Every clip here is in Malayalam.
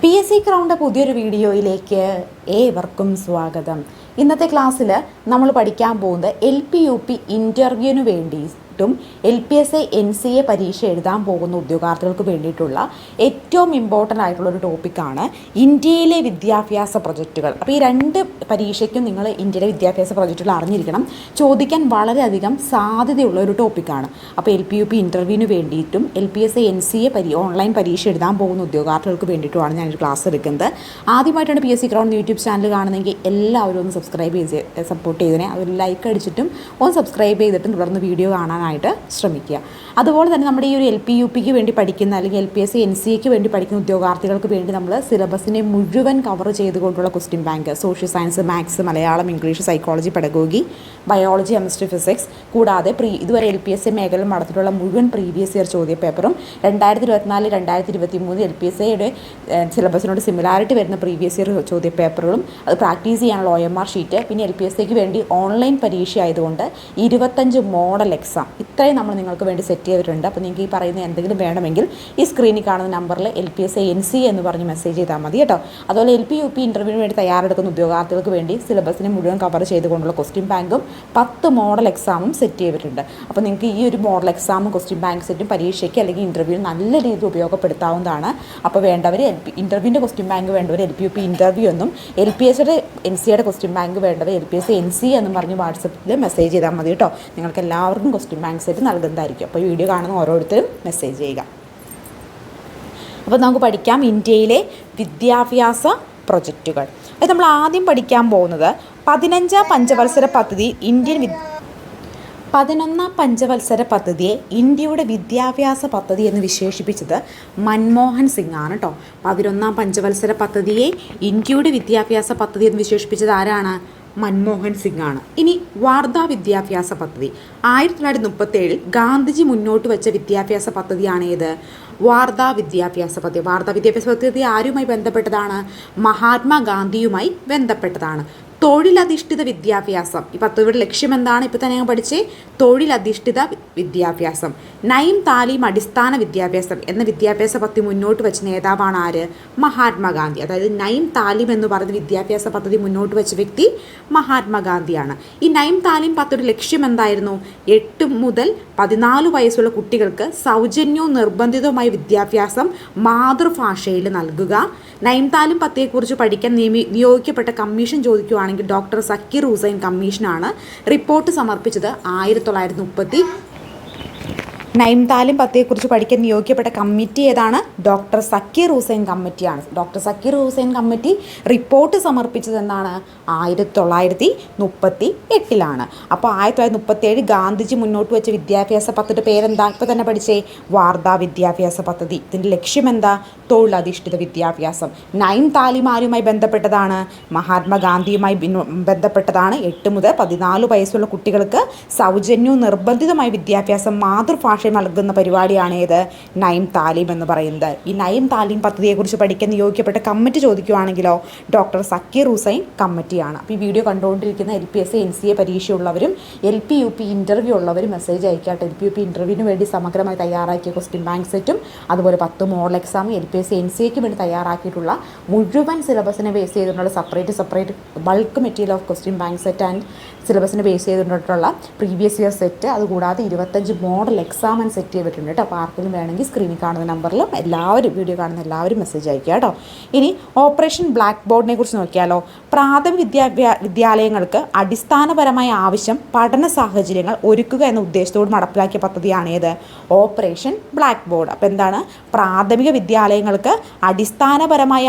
പി എസ് സി ക്രൗണ്ട് പുതിയൊരു വീഡിയോയിലേക്ക് ഏവർക്കും സ്വാഗതം. ഇന്നത്തെ ക്ലാസ്സിൽ നമ്മൾ പഠിക്കാൻ പോകുന്നത് എൽ പി യു പി ഇന്റർവ്യൂവിന് വേണ്ടിയിട്ടും L P S I N C A പരീക്ഷ എഴുതാൻ പോകുന്ന ഉദ്യോഗാർത്ഥികൾക്ക് വേണ്ടിയിട്ടുള്ള ഏറ്റവും ഇമ്പോർട്ടന്റ് ആയിട്ടുള്ള ഒരു ടോപ്പിക്കാണ് ഇന്ത്യയിലെ വിദ്യാഭ്യാസ പ്രൊജക്റ്റുകൾ അപ്പോൾ ഈ രണ്ട് പരീക്ഷയ്ക്കും നിങ്ങൾ ഇന്ത്യയിലെ വിദ്യാഭ്യാസ പ്രൊജക്റ്റുകൾ അറിഞ്ഞിരിക്കണം. ചോദിക്കാൻ വളരെയധികം സാധ്യതയുള്ള ഒരു ടോപ്പിക്കാണ് അപ്പോൾ എൽ പി യു പി ഇന്റർവ്യൂവിന് വേണ്ടിയിട്ടും L P S I N C A പരി ഓൺലൈൻ പരീക്ഷ എഴുതാൻ പോകുന്ന ഉദ്യോഗാർത്ഥികൾക്ക് വേണ്ടിയിട്ടുമാണ് ഞാനൊരു ക്ലാസ് എടുക്കുന്നത്. ആദ്യമായിട്ടാണ് P S C crown YouTube channel കാണുന്നതെങ്കിൽ എല്ലാവരും ഒന്ന് സബ്സ്ക്രൈബ് ചെയ്ത് സപ്പോർട്ട് ചെയ്തതിനെ. അതൊരു ലൈക്ക് അടിച്ചിട്ടും ഒന്ന് സബ്സ്ക്രൈബ് ചെയ്തിട്ടും തുടർന്ന് വീഡിയോ കാണാനായിട്ട് ശ്രമിക്കുക. അതുപോലെ തന്നെ നമ്മുടെ ഈ ഒരു എൽ പി യു പിക്ക് വേണ്ടി പഠിക്കുന്ന അല്ലെങ്കിൽ L P S C N C എക്ക് വേണ്ടി പഠിക്കുന്ന ഉദ്യോഗാർത്ഥികൾക്ക് വേണ്ടി നമ്മൾ സിലബസിനെ മുഴുവൻ കവർ ചെയ്തുകൊണ്ടുള്ള question bank social science maths Malayalam English psychology pedagogy biology chemistry physics കൂടാതെ പ്രീ ഇതുവരെ എൽ പി എസ് സി മേഖലയിൽ നടത്തിയിട്ടുള്ള മുഴുവൻ പ്രീവിയസ് ഇയർ ചോദ്യ പേപ്പറും രണ്ടായിരത്തി ഇരുപത്തിനാല് രണ്ടായിരത്തി ഇരുപത്തി മൂന്ന് എൽ പി എസ് സിയുടെ സിലബസിനോട് സിമിലാരിറ്റി വരുന്ന പ്രീവിയസ് ഇയർ ചോദ്യ പേപ്പറുകളും അത് പ്രാക്ടീസ് ചെയ്യാനുള്ള ഒ എം ആർ ഷീറ്റ് പിന്നെ എൽ പി എസ് സിക്ക് വേണ്ടി ഓൺലൈൻ പരീക്ഷ ആയതുകൊണ്ട് ഇരുപത്തഞ്ച് മോഡൽ എക്സാം ഇത്രയും നമ്മൾ നിങ്ങൾക്ക് വേണ്ടി സെറ്റ് ചെയ്തിട്ടുണ്ട് അപ്പോൾ നിങ്ങൾക്ക് ഈ പറയുന്ന എന്തെങ്കിലും വേണമെങ്കിൽ ഈ സ്ക്രീനിൽ കാണുന്ന നമ്പറിൽ L P S N C എന്ന് പറഞ്ഞ് മെസ്സേജ് ചെയ്താൽ മതി കേട്ടോ. അതുപോലെ എൽ പി യു പി ഇന്റർവ്യൂവിന് വേണ്ടി തയ്യാറെടുക്കുന്ന ഉദ്യോഗാർത്ഥികൾക്ക് വേണ്ടി സിലബസിനെ മുഴുവൻ കവർ ചെയ്തുകൊണ്ടുള്ള ക്വസ്റ്റ്യൻ ബാങ്കും പത്ത് മോഡൽ എക്സാമും സെറ്റ് ചെയ്തിട്ടുണ്ട്. അപ്പോൾ നിങ്ങൾക്ക് ഈ ഒരു മോഡൽ എക്സാമും ക്വസ്റ്റ്യൻ ബാങ്ക് സെറ്റും പരീക്ഷയ്ക്ക് അല്ലെങ്കിൽ ഇന്റർവ്യൂ നല്ല രീതിയിൽ ഉപയോഗപ്പെടുത്താവുന്നതാണ്. അപ്പോൾ വേണ്ടവർ എൽ പി ഇന്റർവ്യൂവിന്റെ ക്വസ്റ്റ്യൻ ബാങ്ക് വേണ്ടവർ L P U P interview എന്നും എൽ പി എസിയുടെ എൻ സിയുടെ ക്വസ്റ്റ്യൻ ബാങ്ക് വേണ്ടത് L P S N C എന്ന് പറഞ്ഞ് വാട്സപ്പിൽ മെസ്സേജ് ചെയ്താൽ മതി കേട്ടോ. നിങ്ങൾക്ക് എല്ലാവർക്കും ക്വസ്റ്റ്യൻ ബാങ്ക് സെറ്റ് നൽകുന്നതായിരിക്കും. അപ്പോൾ ഈ വീഡിയോ കാണുന്ന ഓരോരുത്തരും മെസ്സേജ് ചെയ്യുക. അപ്പോൾ നമുക്ക് പഠിക്കാം ഇന്ത്യയിലെ വിദ്യാഭ്യാസ പ്രൊജക്റ്റുകൾ അത് നമ്മൾ ആദ്യം പഠിക്കാൻ പോകുന്നത് പതിനഞ്ചാം പഞ്ചവത്സര പദ്ധതി ഇന്ത്യൻ പതിനൊന്നാം പഞ്ചവത്സര പദ്ധതിയെ ഇന്ത്യയുടെ വിദ്യാഭ്യാസ പദ്ധതി എന്ന് വിശേഷിപ്പിച്ചത് മൻമോഹൻ സിംഗ് ആണ് കേട്ടോ പതിനൊന്നാം പഞ്ചവത്സര പദ്ധതിയെ ഇന്ത്യയുടെ വിദ്യാഭ്യാസ പദ്ധതി എന്ന് വിശേഷിപ്പിച്ചത് ആരാണ്? മൻമോഹൻ സിംഗ് ആണ്. ഇനി വാർധാ വിദ്യാഭ്യാസ പദ്ധതി. ആയിരത്തി തൊള്ളായിരത്തി മുപ്പത്തേഴിൽ ഗാന്ധിജി മുന്നോട്ട് വെച്ച വിദ്യാഭ്യാസ പദ്ധതിയാണ് ഏത്? വാർധാ വിദ്യാഭ്യാസ പദ്ധതി. വാർധാ വിദ്യാഭ്യാസ പദ്ധതി ആരുമായി ബന്ധപ്പെട്ടതാണ്? മഹാത്മാഗാന്ധിയുമായി ബന്ധപ്പെട്ടതാണ്. തൊഴിലധിഷ്ഠിത വിദ്യാഭ്യാസം. ഈ പദ്ധതിയുടെ ലക്ഷ്യം എന്താണ്? ഇപ്പോൾ തന്നെ ഞാൻ പഠിച്ചേ തൊഴിലധിഷ്ഠിത വിദ്യാഭ്യാസം. നയം താലീം അടിസ്ഥാന വിദ്യാഭ്യാസം എന്ന വിദ്യാഭ്യാസ പദ്ധതി മുന്നോട്ട് വെച്ച നേതാവാണ് ആര്? മഹാത്മാഗാന്ധി. അതായത് നയം താലീം എന്ന് പറയുന്ന വിദ്യാഭ്യാസ പദ്ധതി മുന്നോട്ട് വെച്ച വ്യക്തി മഹാത്മാഗാന്ധിയാണ്. ഈ നയം താലീം പദ്ധതിയുടെ ലക്ഷ്യം എന്തായിരുന്നു? എട്ട് മുതൽ പതിനാല് വയസ്സുള്ള കുട്ടികൾക്ക് സൗജന്യവും നിർബന്ധിതവുമായ വിദ്യാഭ്യാസം മാതൃഭാഷയിൽ നൽകുക. നയം താലീം പദ്ധതിയെക്കുറിച്ച് പഠിക്കാൻ നിയമി നിയോഗിക്കപ്പെട്ട കമ്മീഷൻ ഡോക്ടർ സക്കീർ ഹുസൈൻ കമ്മീഷനാണ് റിപ്പോർട്ട് സമർപ്പിച്ചത് ആയിരത്തി തൊള്ളായിരത്തി മുപ്പത്തി നൈംതാലിം പദ്ധതിയെക്കുറിച്ച് പഠിക്കാൻ നിയോഗിക്കപ്പെട്ട കമ്മിറ്റി ഏതാണ്? ഡോക്ടർ സക്കീർ ഹുസൈൻ കമ്മിറ്റിയാണ്. Doctor Zakir Hussain committee report സമർപ്പിച്ചത് എന്നാണ് ആയിരത്തി തൊള്ളായിരത്തി മുപ്പത്തി എട്ടിലാണ് അപ്പോൾ ആയിരത്തി തൊള്ളായിരത്തി മുപ്പത്തേഴ് ഗാന്ധിജി മുന്നോട്ട് വെച്ച വിദ്യാഭ്യാസ പദ്ധതിയുടെ പേരെന്താ? ഇപ്പോൾ തന്നെ പഠിച്ചേ വാർധാ വിദ്യാഭ്യാസ പദ്ധതി. ഇതിന്റെ ലക്ഷ്യം എന്താ തൊഴിലധിഷ്ഠിത വിദ്യാഭ്യാസം. നൈൻ താലിമാരുമായി ബന്ധപ്പെട്ടതാണ് മഹാത്മാഗാന്ധിയുമായി ബന്ധപ്പെട്ടതാണ് എട്ട് മുതൽ പതിനാല് വയസ്സുള്ള കുട്ടികൾക്ക് സൗജന്യവും നിർബന്ധിതമായ വിദ്യാഭ്യാസം മാതൃഭാഷ നൽകുന്ന പരിപാടിയാണ് ഏത് നൈം താലിം എന്ന് പറയുന്നത്. ഈ നൈം താലീം പദ്ധതിയെക്കുറിച്ച് പഠിക്കാൻ നിയോഗിക്കപ്പെട്ട കമ്മിറ്റി ചോദിക്കുകയാണെങ്കിലോ ഡോക്ടർ സക്കീർ ഹുസൈൻ കമ്മിറ്റിയാണ്. അപ്പോൾ ഈ വീഡിയോ കണ്ടുകൊണ്ടിരിക്കുന്ന L P S N C A പരീക്ഷയുള്ളവരും L P U P interview ഉള്ളവരും മെസ്സേജ് അയക്കാട്ടെ. എൽ പി യു പി ഇന്റർവ്യൂവിന് വേണ്ടി സമഗ്രമായി തയ്യാറാക്കിയ ക്വസ്റ്റ്യൻ ബാങ്ക് സെറ്റും അതുപോലെ പത്ത് model exam L P S N C എക്ക് വേണ്ടി തയ്യാറാക്കിയിട്ടുള്ള മുഴുവൻ സിലബസിനെ ബേസ് ചെയ്തിട്ടുള്ള separate separate bulk material of question bank set and സിലബസിനെ base ചെയ്തിട്ടുള്ള പ്രീവിയസ് ഇയർ സെറ്റ് അതുകൂടാതെ ഇരുപത്തഞ്ച് മോഡൽ എക്സാം ആൻഡ് സെറ്റ് ചെയ്തിട്ടുണ്ട് കേട്ടോ അപ്പോൾ ആർക്കെങ്കിലും വേണമെങ്കിൽ സ്ക്രീനിൽ കാണുന്ന നമ്പറിലും എല്ലാവരും വീഡിയോ കാണുന്ന എല്ലാവരും മെസ്സേജ് അയക്കുക കേട്ടോ ഇനി ഓപ്പറേഷൻ ബ്ലാക്ക് ബോർഡിനെ കുറിച്ച് നോക്കിയാലോ. പ്രാഥമിക വിദ്യാഭ്യാ വിദ്യാലയങ്ങൾക്ക് അടിസ്ഥാനപരമായ ആവശ്യം പഠന സാഹചര്യങ്ങൾ ഒരുക്കുക എന്ന ഉദ്ദേശത്തോട് നടപ്പിലാക്കിയ പദ്ധതിയാണേത് ഓപ്പറേഷൻ ബ്ലാക്ക് ബോർഡ് അപ്പോൾ എന്താണ്? പ്രാഥമിക വിദ്യാലയങ്ങൾക്ക് അടിസ്ഥാനപരമായ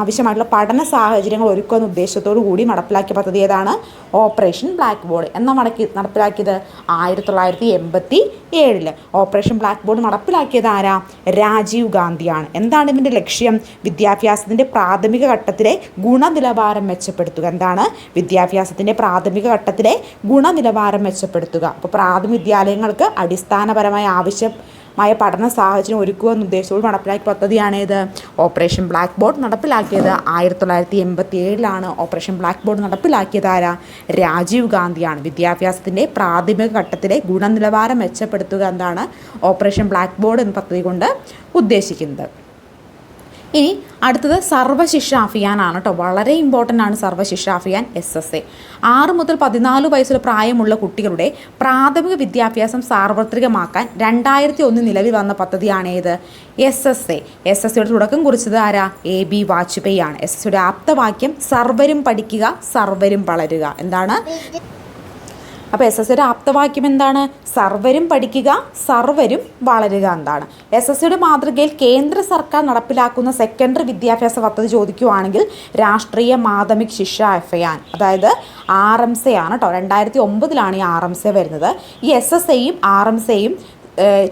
ആവശ്യമായിട്ടുള്ള പഠന സാഹചര്യങ്ങൾ ഒരുക്കുക എന്ന ഉദ്ദേശത്തോടു കൂടി നടപ്പിലാക്കിയ പദ്ധതി ഏതാണ്? ഓപ്പറേഷൻ ബ്ലാക്ക് ബോർഡ് എന്ന മടക്കി നടപ്പിലാക്കിയത്? ആയിരത്തി തൊള്ളായിരത്തി എൺപത്തി ഏഴിൽ ഓപ്പറേഷൻ ബ്ലാക്ക് ബോർഡ് നടപ്പിലാക്കിയത് ആരാ? രാജീവ് ഗാന്ധിയാണ്. എന്താണ് ഇതിന്റെ ലക്ഷ്യം? വിദ്യാഭ്യാസത്തിന്റെ പ്രാഥമിക ഘട്ടത്തിലെ ഗുണനിലവാരം മെച്ചപ്പെടുത്തുക. എന്താണ്? വിദ്യാഭ്യാസത്തിന്റെ പ്രാഥമിക ഘട്ടത്തിലെ ഗുണനിലവാരം മെച്ചപ്പെടുത്തുക. അപ്പോൾ പ്രാഥമിക വിദ്യാലയങ്ങൾക്ക് അടിസ്ഥാനപരമായ ആവശ്യം മായ പഠന സാഹചര്യം ഒരുക്കുക എന്ന ഉദ്ദേശത്തോട് നടപ്പിലാക്കിയ പദ്ധതിയാണേത്. ഓപ്പറേഷൻ ബ്ലാക്ക് ബോർഡ് നടപ്പിലാക്കിയത് ആയിരത്തി തൊള്ളായിരത്തി എൺപത്തി ഏഴിലാണ് ഓപ്പറേഷൻ ബ്ലാക്ക് ബോർഡ് നടപ്പിലാക്കിയത് ആരാ? രാജീവ് ഗാന്ധിയാണ്. വിദ്യാഭ്യാസത്തിന്റെ പ്രാഥമിക ഘട്ടത്തിലെ ഗുണനിലവാരം മെച്ചപ്പെടുത്തുക എന്നാണ് ഓപ്പറേഷൻ ബ്ലാക്ക് ബോർഡ് എന്ന പദ്ധതി കൊണ്ട് ഉദ്ദേശിക്കുന്നത്. ഇനി അടുത്തത് സർവശിക്ഷ അഭിയാനാണ് കേട്ടോ. വളരെ ഇമ്പോർട്ടന്റ് ആണ് Sarva Shiksha Abhiyan S S A ആറ് മുതൽ പതിനാല് വയസ്സുള്ള പ്രായമുള്ള കുട്ടികളുടെ പ്രാഥമിക വിദ്യാഭ്യാസം സാർവത്രികമാക്കാൻ രണ്ടായിരത്തി ഒന്ന് നിലവിൽ വന്ന പദ്ധതിയാണ് ഏത്? S S A S S സിയുടെ തുടക്കം കുറിച്ചത് ആരാ? എ ബി വാജ്പേയി ആണ്. എസ് എസ് സിയുടെ ആപ്തവാക്യം സർവരും പഠിക്കുക സർവരും വളരുക. എന്താണ്? അപ്പോൾ എസ് എസ് സിയുടെ ആപ്തവാക്യം എന്താണ്? സർവരും പഠിക്കുക സർവരും വളരുക എന്താണ് എസ് എസ് സിയുടെ മാതൃകയിൽ കേന്ദ്ര സർക്കാർ നടപ്പിലാക്കുന്ന സെക്കൻഡറി വിദ്യാഭ്യാസ പദ്ധതി ചോദിക്കുവാണെങ്കിൽ രാഷ്ട്രീയ മാധ്യമിക് ശിക്ഷ അഭിയാൻ അതായത് ആർ എം സി ആണ് കേട്ടോ രണ്ടായിരത്തി ഒമ്പതിലാണ് ഈ ആർ എം സി വരുന്നത്. ഈ എസ് എസ് എയും ആർ എം സിയും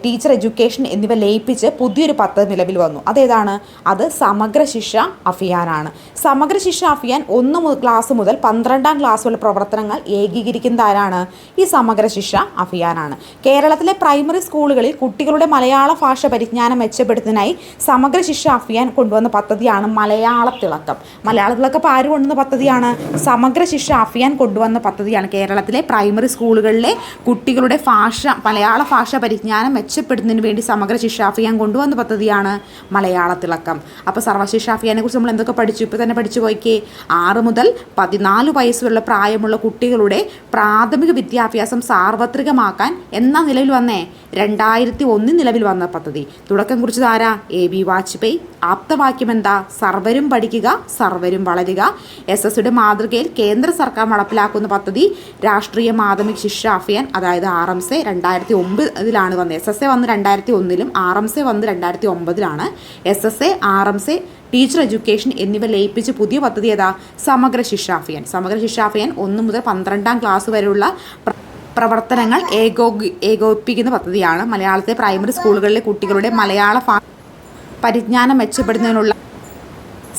ടീച്ചർ എഡ്യൂക്കേഷൻ എന്നിവ ലയിപ്പിച്ച് പുതിയൊരു പദ്ധതി നിലവിൽ വന്നു. അതേതാണ്? അത് സമഗ്ര ശിക്ഷ അഭിയാനാണ്. സമഗ്ര ശിക്ഷ അഭിയാൻ ഒന്ന് ക്ലാസ് മുതൽ പന്ത്രണ്ടാം ക്ലാസ് വരെ പ്രവർത്തനങ്ങൾ ഏകീകരിക്കുന്നത് ആരാണ്? ഈ സമഗ്ര ശിക്ഷ അഭിയാനാണ്. കേരളത്തിലെ പ്രൈമറി സ്കൂളുകളിൽ കുട്ടികളുടെ മലയാള ഭാഷ പരിജ്ഞാനം മെച്ചപ്പെടുത്തുന്നതിനായി സമഗ്ര ശിക്ഷ അഭിയാൻ കൊണ്ടുവന്ന പദ്ധതിയാണ് മലയാള തിളക്കം. മലയാള തിളക്കം ആര് കൊണ്ടുവന്ന പദ്ധതിയാണ്? സമഗ്ര ശിക്ഷ അഭിയാൻ കൊണ്ടുവന്ന പദ്ധതിയാണ് കേരളത്തിലെ പ്രൈമറി സ്കൂളുകളിലെ കുട്ടികളുടെ ഭാഷ മലയാള ഭാഷ പരിജ്ഞാനം മെച്ചപ്പെടുത്തുന്നതിന് വേണ്ടി സമഗ്ര ശിക്ഷാഫിയാൻ കൊണ്ടുവന്ന പദ്ധതിയാണ് മലയാള തിളക്കം. അപ്പോൾ സർവശിക്ഷാഫിയാനെ കുറിച്ച് നമ്മൾ എന്തൊക്കെ പഠിച്ചു? ഇപ്പോൾ തന്നെ പഠിച്ചു പോയിക്കേ. ആറ് മുതൽ പതിനാല് വയസ്സുള്ള പ്രായമുള്ള കുട്ടികളുടെ പ്രാഥമിക വിദ്യാഭ്യാസം സാർവത്രികമാക്കാൻ എന്ന നിലയിൽ വന്നേ. രണ്ടായിരത്തി ഒന്നിൽ നിലവിൽ വന്ന പദ്ധതി. തുടക്കം കുറിച്ചത് ആരാ? A B Vajpayee. ആപ്തവാക്യം എന്താ? സർവരും പഠിക്കുക സർവരും വളരുക. എസ് എസ് യുടെ മാതൃകയിൽ കേന്ദ്ര സർക്കാർ നടപ്പിലാക്കുന്ന പദ്ധതി രാഷ്ട്രീയ മാധ്യമിക ശിക്ഷ അഭിയാൻ അതായത് ആർ എം സെ രണ്ടായിരത്തി ഒമ്പതിലാണ് വന്നത് എസ് എസ് എ വന്ന് രണ്ടായിരത്തി ഒന്നിലും ആർ എം സെ വന്ന് രണ്ടായിരത്തി ഒമ്പതിലാണ് S S A R M സെ ടീച്ചർ എഡ്യൂക്കേഷൻ എന്നിവ ലയിപ്പിച്ച് പുതിയ പദ്ധതി ഏതാ? സമഗ്ര ശിക്ഷ അഭിയാൻ സമഗ്ര ശിക്ഷ അഭിയാൻ ഒന്ന് മുതൽ പന്ത്രണ്ടാം ക്ലാസ് വരെയുള്ള പ്ര- പ്രവർത്തനങ്ങൾ ഏകോ ഏകോപിപ്പിക്കുന്ന പദ്ധതിയാണ്. മലയാളത്തെ പ്രൈമറി സ്കൂളുകളിലെ കുട്ടികളുടെ മലയാള പരിജ്ഞാനം മെച്ചപ്പെടുന്നതിനുള്ള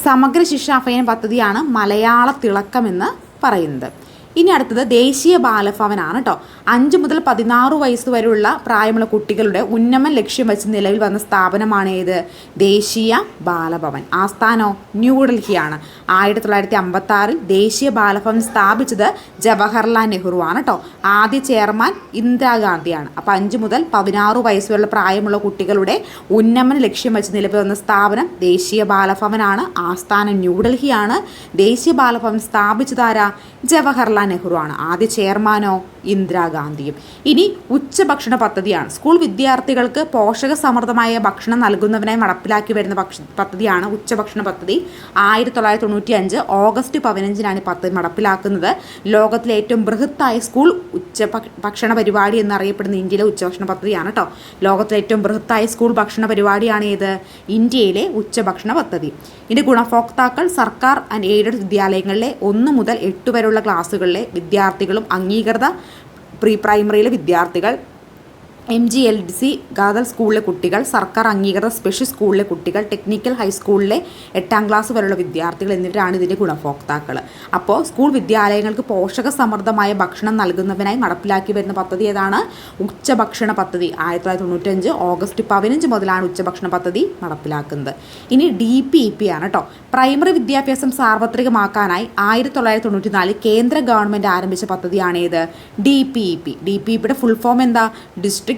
സമഗ്ര ശിക്ഷാഫയൻ പദ്ധതിയാണ് മലയാള തിളക്കമെന്ന് പറയുന്നത്. ഇനി അടുത്തത് ദേശീയ ബാലഭവനാണ് കേട്ടോ അഞ്ച് മുതൽ പതിനാറ് വയസ്സ് വരെയുള്ള പ്രായമുള്ള കുട്ടികളുടെ ഉന്നമൻ ലക്ഷ്യം വെച്ച് നിലവിൽ വന്ന സ്ഥാപനമാണ് ഏത്? ദേശീയ ബാലഭവൻ. ആസ്ഥാനോ ന്യൂഡൽഹിയാണ്. ആയിരത്തി തൊള്ളായിരത്തി അമ്പത്തി ആറിൽ ദേശീയ ബാലഭവൻ സ്ഥാപിച്ചത് ജവഹർലാൽ നെഹ്റു ആണ് കേട്ടോ ആദ്യ ചെയർമാൻ ഇന്ദിരാഗാന്ധിയാണ് അപ്പോൾ അഞ്ച് മുതൽ പതിനാറ് വയസ്സ് വരെയുള്ള പ്രായമുള്ള കുട്ടികളുടെ ഉന്നമന ലക്ഷ്യം വെച്ച് നിലവിൽ വന്ന സ്ഥാപനം ദേശീയ ബാലഭവനാണ്. ആസ്ഥാനം ന്യൂഡൽഹിയാണ്. ദേശീയ ബാലഭവൻ സ്ഥാപിച്ചതാരാ ജവഹർലാൽ നെഹ്റു ആണ് ആദ്യ ചെയർമാനോ ഇന്ദിരാഗാന്ധിയും. ഇനി ഉച്ചഭക്ഷണ പദ്ധതിയാണ്. സ്കൂൾ വിദ്യാർത്ഥികൾക്ക് പോഷക സമൃദ്ധമായ ഭക്ഷണം നൽകുന്നതിനായി നടപ്പിലാക്കി വരുന്ന ഭക്ഷ പദ്ധതിയാണ് ഉച്ചഭക്ഷണ പദ്ധതി. ആയിരത്തി തൊള്ളായിരത്തി തൊണ്ണൂറ്റി അഞ്ച് ഓഗസ്റ്റ് പതിനഞ്ചിനാണ് ഈ പദ്ധതി നടപ്പിലാക്കുന്നത്. ലോകത്തിലെ ഏറ്റവും ബൃഹത്തായ സ്കൂൾ ഉച്ച ഭക്ഷണ പരിപാടി എന്നറിയപ്പെടുന്ന ഇന്ത്യയിലെ ഉച്ചഭക്ഷണ പദ്ധതിയാണ് കേട്ടോ ലോകത്തിലെ ഏറ്റവും ബൃഹത്തായ സ്കൂൾ ഭക്ഷണ പരിപാടിയാണ് ഏത്? ഇന്ത്യയിലെ ഉച്ചഭക്ഷണ പദ്ധതി. ഇതിന്റെ ഗുണഭോക്താക്കൾ സർക്കാർ ആൻഡ് എയ്ഡഡ് വിദ്യാലയങ്ങളിലെ ഒന്ന് മുതൽ എട്ട് വരെയുള്ള ക്ലാസ്സുകളിലെ വിദ്യാർത്ഥികളും അംഗീകൃത പ്രീ പ്രൈമറിയിലെ വിദ്യാർത്ഥികൾ M G L D C ഗാദൽ സ്കൂളിലെ കുട്ടികൾ സർക്കാർ അംഗീകൃത സ്പെഷ്യൽ സ്കൂളിലെ കുട്ടികൾ ടെക്നിക്കൽ ഹൈസ്കൂളിലെ എട്ടാം ക്ലാസ് വരെയുള്ള വിദ്യാർത്ഥികൾ എന്നിവരാണ് ഇതിന്റെ ഗുണഭോക്താക്കൾ. അപ്പോൾ സ്കൂൾ വിദ്യാലയങ്ങൾക്ക് പോഷക സമൃദ്ധമായ ഭക്ഷണം നൽകുന്നതിനായി നടപ്പിലാക്കി വരുന്ന പദ്ധതി ഏതാണ്? ഉച്ചഭക്ഷണ പദ്ധതി. ആയിരത്തി തൊള്ളായിരത്തി തൊണ്ണൂറ്റഞ്ച് ഓഗസ്റ്റ് പതിനഞ്ച് മുതലാണ് ഉച്ചഭക്ഷണ പദ്ധതി നടപ്പിലാക്കുന്നത്. ഇനി ഡി പി ഇ പി ആണ് കേട്ടോ. പ്രൈമറി വിദ്യാഭ്യാസം സാർവത്രികമാക്കാനായി ആയിരത്തി തൊള്ളായിരത്തി തൊണ്ണൂറ്റി നാലിൽ കേന്ദ്ര ഗവൺമെന്റ് ആരംഭിച്ച പദ്ധതിയാണ് ഏത് D P E P. D P E പിയുടെ ഫുൾ ഫോം എന്താ? District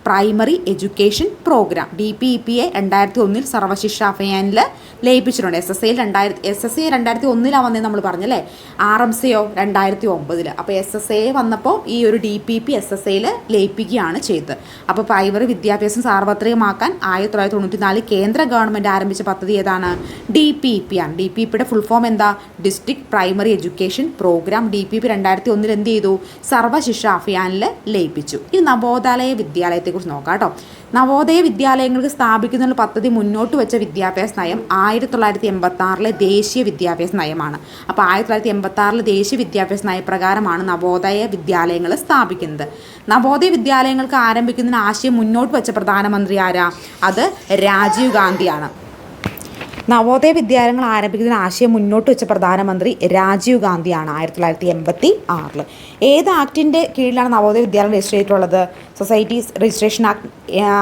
primary education programme. D P E P A രണ്ടായിരത്തി ഒന്നിൽ സർവശിക്ഷ അഭിയാനിൽ ലയിപ്പിച്ചിട്ടുണ്ട് എസ് എസ് ഐയിൽ രണ്ടായിരത്തി എസ് എസ് ഐ രണ്ടായിരത്തി ഒന്നിലാണ് വന്നേ നമ്മൾ പറഞ്ഞല്ലേ ആർ എം സിയോ രണ്ടായിരത്തി ഒമ്പതിൽ അപ്പോൾ എസ് എസ് എ വന്നപ്പോൾ ഈ ഒരു D P P S S ഐയിൽ ലയിപ്പിക്കുകയാണ് ചെയ്തത്. അപ്പോൾ പ്രൈമറി വിദ്യാഭ്യാസം സാർവത്രികമാക്കാൻ ആയിരത്തി തൊള്ളായിരത്തി തൊണ്ണൂറ്റി നാല് കേന്ദ്ര ഗവൺമെന്റ് ആരംഭിച്ച പദ്ധതി ഏതാണ്? ഡി പി പി ആണ്. ഡി പി പിയുടെ ഫുൾ ഫോം എന്താ? District primary education programme D P P രണ്ടായിരത്തി ഒന്നിൽ എന്ത് ചെയ്തു? സർവശിക്ഷ അഭിയാനിൽ ലയിപ്പിച്ചു ഇനി നവോദയ വിദ്യാലയത്തെക്കുറിച്ച് നോക്കാം കേട്ടോ. നവോദയ വിദ്യാലയങ്ങൾക്ക് സ്ഥാപിക്കുന്ന പദ്ധതി മുന്നോട്ട് വെച്ച വിദ്യാഭ്യാസ നയം ആയിരത്തി തൊള്ളായിരത്തി എൺപത്തി ആറിലെ ദേശീയ വിദ്യാഭ്യാസ നയമാണ്. അപ്പോൾ ആയിരത്തി തൊള്ളായിരത്തി എൺപത്തി ആറിലെ ദേശീയ വിദ്യാഭ്യാസ നയപ്രകാരമാണ് നവോദയ വിദ്യാലയങ്ങൾ സ്ഥാപിക്കുന്നത്. നവോദയ വിദ്യാലയങ്ങൾക്ക് ആരംഭിക്കുന്നതിന് ആശയം മുന്നോട്ട് വെച്ച പ്രധാനമന്ത്രി ആരാ? അത് രാജീവ് ഗാന്ധിയാണ്. നവോദയ വിദ്യാലയങ്ങൾ ആരംഭിക്കുന്നതിന് ആശയം മുന്നോട്ട് വെച്ച പ്രധാനമന്ത്രി രാജീവ് ഗാന്ധിയാണ് ആയിരത്തി തൊള്ളായിരത്തി എൺപത്തി ആറിൽ ഏത് ആക്ടിന്റെ കീഴിലാണ് നവോദയ വിദ്യാലയം രജിസ്റ്റർ ചെയ്തിട്ടുള്ളത്? സൊസൈറ്റീസ് രജിസ്ട്രേഷൻ ആക്ട്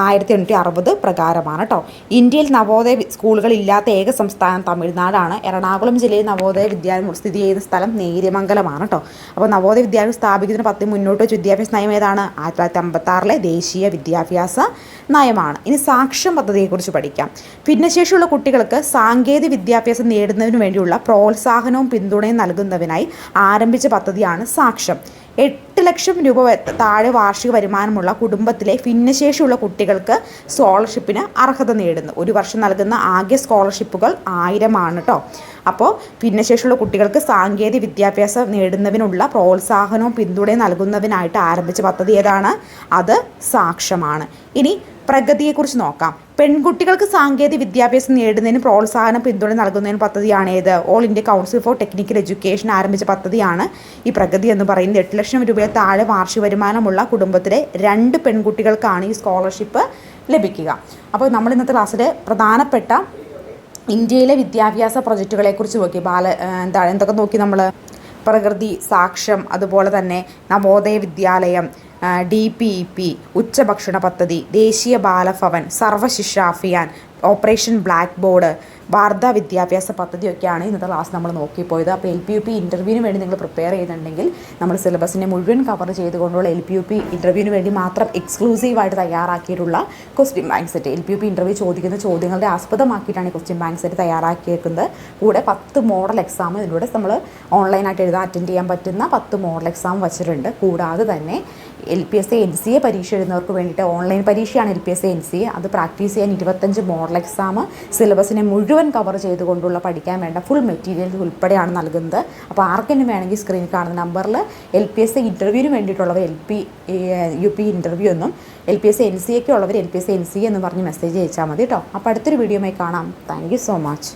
ആയിരത്തി എണ്ണൂറ്റി അറുപത് പ്രകാരമാണ് കേട്ടോ ഇന്ത്യയിൽ നവോദയ സ്കൂളുകൾ ഇല്ലാത്ത ഏക സംസ്ഥാനം തമിഴ്നാടാണ്. എറണാകുളം ജില്ലയിൽ നവോദയ വിദ്യാലയം സ്ഥിതി ചെയ്യുന്ന സ്ഥലം നേര്യമംഗലമാണ് കേട്ടോ അപ്പോൾ നവോദയ വിദ്യാലയം സ്ഥാപിക്കുന്നതിന് പത്തി മുന്നോട്ട് വെച്ച വിദ്യാഭ്യാസ നയം ഏതാണ്? ആയിരത്തി തൊള്ളായിരത്തി അമ്പത്താറിലെ ദേശീയ വിദ്യാഭ്യാസ നയമാണ്. ഇനി സാക്ഷ്യം പദ്ധതിയെക്കുറിച്ച് പഠിക്കാം. ഭിന്നശേഷിയുള്ള കുട്ടികൾക്ക് സാങ്കേതിക വിദ്യാഭ്യാസം നേടുന്നതിന് വേണ്ടിയുള്ള പ്രോത്സാഹനവും പിന്തുണയും നൽകുന്നതിനായി ആരംഭിച്ച പദ്ധതിയാണ് സാക്ഷ്യം. എട്ട് ലക്ഷം രൂപ താഴെ വാർഷിക വരുമാനമുള്ള കുടുംബത്തിലെ ഭിന്നശേഷിയുള്ള കുട്ടികൾക്ക് സ്കോളർഷിപ്പിന് അർഹത നേടുന്നു. ഒരു വർഷം നൽകുന്ന ആകെ സ്കോളർഷിപ്പുകൾ ആയിരമാണ് കേട്ടോ അപ്പോൾ ഭിന്നശേഷിയുള്ള കുട്ടികൾക്ക് സാങ്കേതിക വിദ്യാഭ്യാസം നേടുന്നതിനുള്ള പ്രോത്സാഹനവും പിന്തുണയും നൽകുന്നതിനായിട്ട് ആരംഭിച്ച പദ്ധതി ഏതാണ്? അത് സാക്ഷ്യമാണ്. ഇനി പ്രഗതിയെക്കുറിച്ച് നോക്കാം. പെൺകുട്ടികൾക്ക് സാങ്കേതിക വിദ്യാഭ്യാസം നേടുന്നതിന് പ്രോത്സാഹനം പിന്തുണ നൽകുന്നതിന് പദ്ധതിയാണ് ഏത്? All India council for technical education ആരംഭിച്ച പദ്ധതിയാണ് ഈ പ്രഗതി എന്ന് പറയുന്നത്. എട്ട് ലക്ഷം രൂപയിൽ താഴെ വാർഷിക വരുമാനമുള്ള കുടുംബത്തിലെ രണ്ട് പെൺകുട്ടികൾക്കാണ് ഈ സ്കോളർഷിപ്പ് ലഭിക്കുക. അപ്പോൾ നമ്മൾ ഇന്നത്തെ ക്ലാസ്സിൽ പ്രധാനപ്പെട്ട ഇന്ത്യയിലെ വിദ്യാഭ്യാസ പ്രൊജക്റ്റുകളെക്കുറിച്ച് നോക്കി. ബാല എന്താ എന്തൊക്കെ നോക്കി നമ്മൾ പ്രകൃതി സാക്ഷ്യം അതുപോലെ തന്നെ നവോദയ വിദ്യാലയം ഡി പി ഇ പി ഉച്ചഭക്ഷണ പദ്ധതി ദേശീയ Balabhavan Sarva Shiksha Abhiyan operation blackboard Wardha വിദ്യാഭ്യാസ പദ്ധതിയൊക്കെയാണ് ഇന്നത്തെ ക്ലാസ് നമ്മൾ നോക്കിപ്പോയത്. അപ്പോൾ എൽ പി യു പി ഇന്റർവ്യൂവിന് വേണ്ടി നിങ്ങൾ പ്രിപ്പയർ ചെയ്യുന്നുണ്ടെങ്കിൽ നമ്മൾ സിലബസിനെ മുഴുവൻ കവർ ചെയ്തുകൊണ്ടുള്ള എൽ പി യു പി ഇന്റർവ്യൂവിന് വേണ്ടി മാത്രം എക്സ്ക്ലൂസീവായിട്ട് തയ്യാറാക്കിയിട്ടുള്ള question bank set L P U P interview ചോദിക്കുന്ന ചോദ്യങ്ങളുടെ ആസ്പദമാക്കിയിട്ടാണ് ഈ ക്വസ്റ്റ്യൻ ബാങ്ക് സെറ്റ് തയ്യാറാക്കിയേക്കുന്നത്. കൂടെ പത്ത് മോഡൽ എക്സാം ഇതിലൂടെ നമ്മൾ ഓൺലൈനായിട്ട് എഴുതാൻ അറ്റൻഡ് ചെയ്യാൻ പറ്റുന്ന പത്ത് മോഡൽ എക്സാം വച്ചിട്ടുണ്ട്. കൂടാതെ തന്നെ L P S N C A പരീക്ഷ എഴുതുന്നവർക്ക് വേണ്ടിയിട്ട് ഓൺലൈൻ പരീക്ഷയാണ് L P S N C A അത് പ്രാക്ടീസ് ചെയ്യാൻ ഇരുപത്തഞ്ച് മോഡൽ എക്സാം സിലബസിനെ മുഴുവൻ കവർ ചെയ്തുകൊണ്ടുള്ള പഠിക്കാൻ വേണ്ട ഫുൾ മെറ്റീരിയൽസ് ഉൾപ്പെടെയാണ് നൽകുന്നത്. അപ്പോൾ ആർക്കെങ്കിലും വേണമെങ്കിൽ സ്ക്രീനിൽ കാണുന്ന നമ്പറിൽ എൽ പി എസ് ഇന്റർവ്യൂവിന് വേണ്ടിയിട്ടുള്ളവർ L P U P interview എന്നും L P S N C ഒക്കെ ഉള്ളവർ L P S N C എന്ന് പറഞ്ഞ് മെസ്സേജ് അയച്ചാൽ മതി കേട്ടോ അപ്പോൾ അടുത്തൊരു വീഡിയോയുമായി കാണാം. Thank you so much